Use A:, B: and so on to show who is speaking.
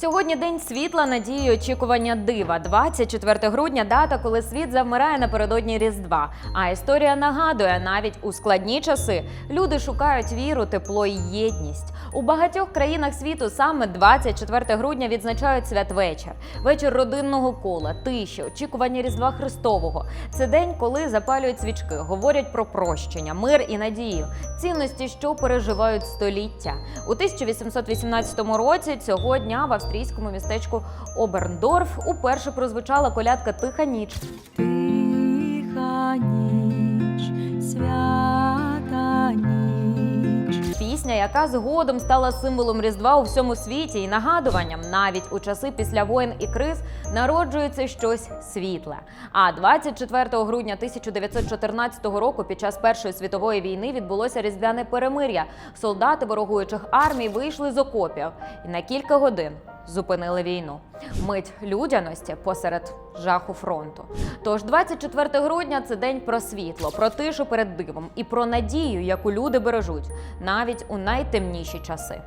A: Сьогодні день світла, надії, очікування дива. 24 грудня дата, коли світ завмирає напередодні Різдва. А історія нагадує, навіть у складні часи люди шукають віру, тепло і єдність. У багатьох країнах світу саме 24 грудня відзначають святвечір, вечір родинного кола, тиші, очікування Різдва Христового. Це день, коли запалюють свічки, говорять про прощення, мир і надію, цінності, що переживають століття. У 1818 році цього дня в австрійському містечку Оберндорф уперше прозвучала колядка Тиха ніч.
B: Тиха ніч, свята ніч.
A: Пісня, яка згодом стала символом Різдва у всьому світі і нагадуванням, навіть у часи після воєн і криз народжується щось світле. А 24 грудня 1914 року, під час Першої світової війни, відбулося різдвяне перемир'я. Солдати ворогуючих армій вийшли з окопів і на кілька годин зупинили війну. Мить людяності посеред жаху фронту. Тож 24 грудня це день про світло, про тишу перед дивом і про надію, яку люди бережуть навіть у найтемніші часи.